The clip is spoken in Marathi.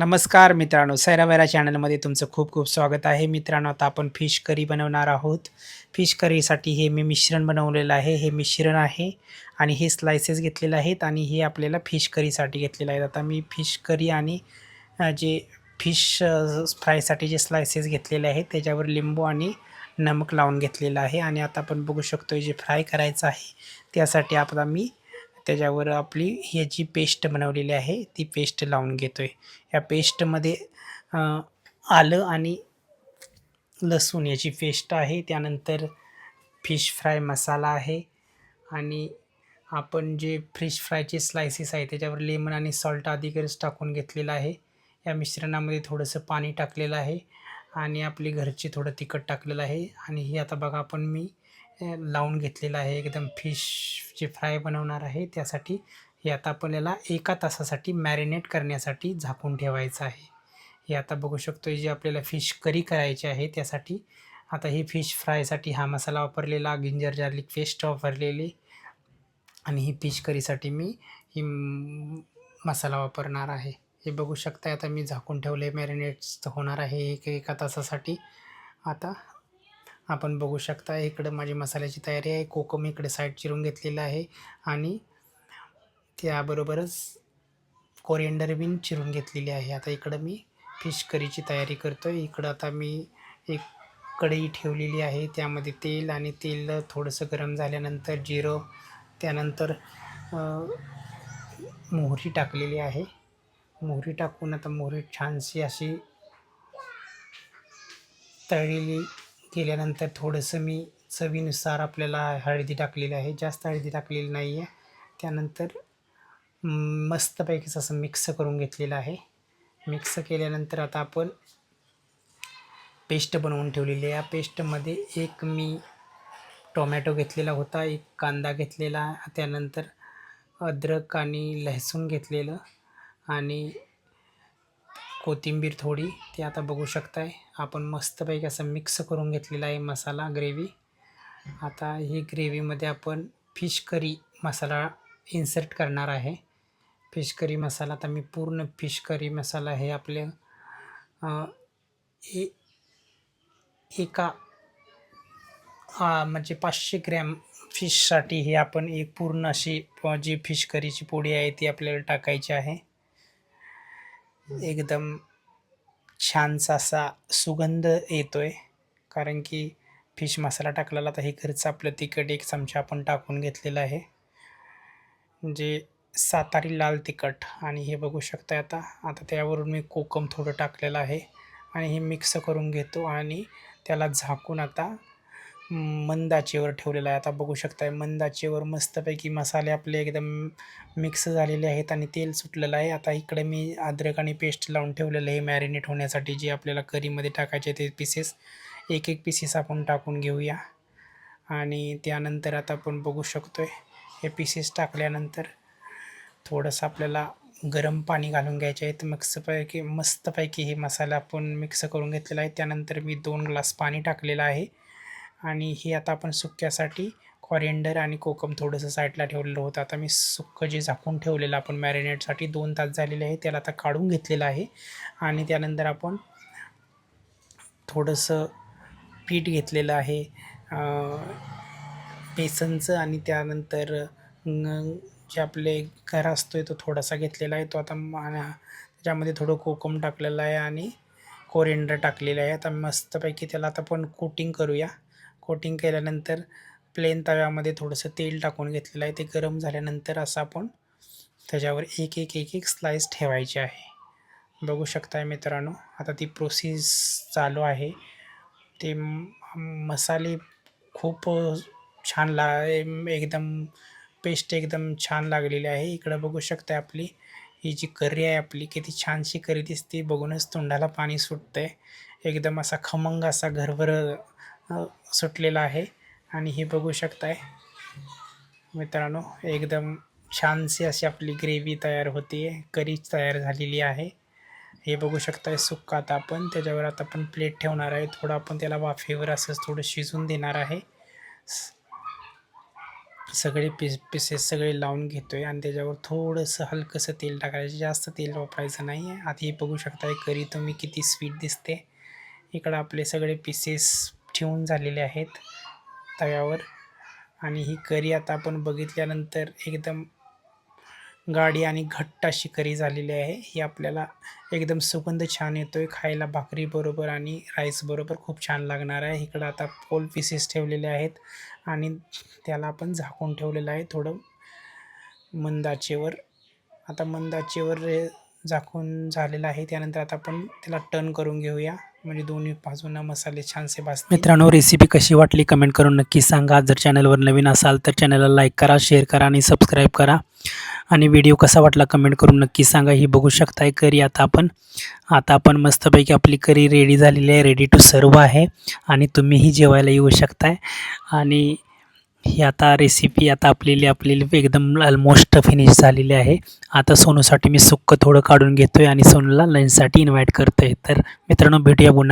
नमस्कार मित्रांनो सैरावैरा चॅनलमध्ये तुमचं खूप खूप स्वागत आहे. मित्रांनो आता आपण फिश करी बनवणार आहोत. फिश करीसाठी हे मी मिश्रण बनवलेलं आहे. हे मिश्रण आहे आणि हे स्लायसेस घेतलेले आहेत आणि हे आपल्याला फिश करीसाठी घेतलेलं आहे आता मी फिश करी आणि जे फिश फ्रायसाठी जे स्लायसेस घेतलेले आहेत त्याच्यावर लिंबू आणि नमक लावून घेतलेलं आहे. आणि आता आपण बघू शकतो जे फ्राय करायचं आहे त्यासाठी आपला मी त्याच्यावर आपली ह्याची पेस्ट बनवलेली आहे ती पेस्ट लावून घेतो आहे या पेस्टमध्ये आलं आणि लसूण याची पेस्ट आहे. त्यानंतर फिश फ्राय मसाला आहे. आणि आपण जे फिश फ्रायचे स्लायसेस आहे त्याच्यावर लेमन आणि सॉल्ट अधिकच टाकून घेतलेलं आहे. या मिश्रणामध्ये थोडंसं पाणी टाकलेलं आहे. आणि आपली घरची थोडं तिखट टाकलेलं आहे. आणि हे आता बघा आपण मी लावून घेतलेलं आहे. एकदम फिश जे फ्राय बनवणार आहे. त्यासाठी हे आता आपल्याला एका तासासाठी मॅरिनेट करण्यासाठी झाकून ठेवायचं आहे. हे आता बघू शकतो जे आपल्याला फिश करी करायची आहे त्यासाठी. आता ही फिश फ्रायसाठी हा मसाला वापरलेला गिंजर गार्लिक पेस्ट वापरलेली आणि ही फिश करीसाठी मी ही मसाला वापरणार आहे. हे बघू शकता आता मी झाकून ठेवले मॅरिनेट्स होणार आहे एक एका तासासाठी. आता आपण बघू शकता इकडं माझी मसाल्याची तयारी आहे. कोकम इकडे साईड चिरून घेतलेलं आहे. आणि त्याबरोबरच कोरिएंडर बीन चिरून घेतलेली आहे. आता इकडं मी फिश करीची तयारी करतो आहे इकडं आता मी एक कढई ठेवलेली आहे. त्यामध्ये तेल आणि तेल थोडंसं गरम झाल्यानंतर जिरं त्यानंतर मोहरी टाकलेली आहे. मोहरी टाकून आता मोहरी छानशी अशी तळलेली केल्यानंतर थोडंसं मी चवीनुसार आपल्याला हळदी टाकलेली आहे. जास्त हळदी टाकलेली नाही आहे. त्यानंतर मस्तपैकीच असं मिक्स करून घेतलेलं आहे. मिक्स केल्यानंतर आता आपण पेस्ट बनवून ठेवलेली आहे. या पेस्टमध्ये एक मी टोमॅटो घेतलेला होता एक कांदा घेतलेला त्यानंतर अद्रक आणि लहसून घेतलेलं आणि कोथिंबीर थोडी ते आता बघू शकताय. आपण मस्तपैकी असं मिक्स करून घेतलेला आहे मसाला ग्रेव्ही. आता ही ग्रेव्हीमध्ये आपण फिश करी मसाला इन्सर्ट करणार आहे. फिश करी मसाला आता मी पूर्ण फिश करी मसाला हे आपले ए एका म्हणजे पाचशे ग्रॅम फिशसाठी हे आपण एक पूर्ण अशी जी फिश करीची पोळी आहे ती आपल्याला टाकायची आहे. एकदम छानसा असा सुगंध येतोय. कारण की फिश मसाला टाकलेला तर हे घरचं आपलं तिखट एक चमचा आपण टाकून घेतलेलं आहे. जे सातारी लाल तिखट आणि हे बघू शकता आता. आता त्यावरून मी कोकम थोडं टाकलेलं आहे. आणि हे मिक्स करून घेतो आणि त्याला झाकून आता मंदाचेवर ठेवलेलं आहे. आता बघू शकताय मंदाचेवर मस्तपैकी मसाले आपले एकदम मिक्स झालेले आहेत आणि तेल सुटलेलं आहे. आता इकडे मी अद्रक आणि पेस्ट लावून ठेवलेलं आहे मॅरिनेट होण्यासाठी जे आपल्याला करीमध्ये टाकायचे ते पीसेस एक एक पीसेस आपण टाकून घेऊया. आणि त्यानंतर आता आपण बघू शकतोय हे पीसेस टाकल्यानंतर थोडंसं आपल्याला गरम पाणी घालून घ्यायचे आहेत. मिक्सपैकी मस्तपैकी मस्तपैकी हे मसाला आपण मिक्स करून घेतलेला आहे. त्यानंतर मी दोन ग्लास पाणी टाकलेलं आहे. आणि हे आता आपण सुक्यासाठी कॉरिएंडर आणि कोकम थोडंसं साईडला ठेवलेलं होतं. आता मी सुक्कं जे झाकून ठेवलेलं आपण मॅरिनेटसाठी दोन तास झालेले आहे. त्याला आता काढून घेतलेलं आहे. आणि त्यानंतर आपण थोडंसं पीठ घेतलेलं आहे. बेसनचं आणि त्यानंतर जे आपले घर असतो तो थोडासा घेतलेला आहे. तो आता त्याच्यामध्ये थोडं कोकम टाकलेलं आहे आणि कोरिएंडर टाकलेलं आहे. आता मस्तपैकी त्याला आता आपण कोटिंग करूया. कोटिंग केल्यानंतर प्लेन तव्यामध्ये थोडंसं तेल टाकून घेतलेलं आहे. ते गरम झाल्यानंतर असं आपण त्याच्यावर एक एक एक एक स्लाईस ठेवायचे आहे. बघू शकताय मित्रांनो आता ती प्रोसेस चालू आहे. ते मसाले खूप छान ला एकदम पेस्ट एकदम छान लागलेली आहे. इकडं बघू शकता आपली ही जी करी आहे आपली किती छानशी करी दिसते. बघूनच तोंडाला पाणी सुटतंय. एकदम असा खमंग असा घरभर सुटलेला आहे. आणि हे बघू शकताय. मित्रांनो एकदम छानशी अशी आपली ग्रेव्ही तयार होते करी तयार झालेली आहे. हे बघू शकताय सुक्का आता आपण. त्याच्यावर आता आपण प्लेट ठेवणार आहे. थोडं आपण त्याला वाफेवर असंच थोडं शिजून देणार आहे. स- सगळे पीस पीसेस सगळे लावून घेतो आहे आणि त्याच्यावर थोडंसं हलकंसं तेल टाकायचं. जास्त तेल वापरायचं नाही आहे आधी हे बघू शकताय करी तुम्ही किती स्वीट दिसते. इकडं आपले सगळे पीसेस ठेवून झालेले आहेत तव्यावर. आणि ही करी आता आपण बघितल्यानंतर एकदम गाडी आणि घट्ट अशी करी झालेली आहे. ही आपल्याला एकदम सुगंध छान येतो आहे खायला भाकरी बरोबर आणि राईस बरोबर खूप छान लागणार आहे. इकडं आता पोल पीसेस ठेवलेले आहेत आणि त्याला आपण झाकून ठेवलेलं आहे थोडं मंदाचेवर. आता मंदाचेवर झाकून झालेलं आहे. त्यानंतर आता आपण त्याला टर्न करून घेऊया. म्हणजे दोन्ही बाजूंना मसाले छानसे भाजतील. मित्रांनो रेसिपी कशी वाटली कमेंट करून नक्की सांगा. जर चॅनलवर नवीन असाल तर चॅनलला लाईक करा शेअर करा आणि सबस्क्राईब करा. आणि व्हिडिओ कसा वाटला कमेंट करून नक्की सांगा. ही बघू शकताय करी आता आपण. आता आपण मस्तपैकी आपली करी रेडी झालेली आहे रेडी टू सर्व आहे. आणि तुम्हीही जेवायला येऊ शकताय. आणि ही आता रेसिपी आता आपलेली आपलेली एकदम ऑलमोस्ट फिनिश झालेली आहे. आता सोनूसाठी मी सुक्क थोडं काढून घेतो आहे आणि सोनूला लंचसाठी इन्व्हाइट करतो आहे तर मित्रांनो भेटूया पुन्हा.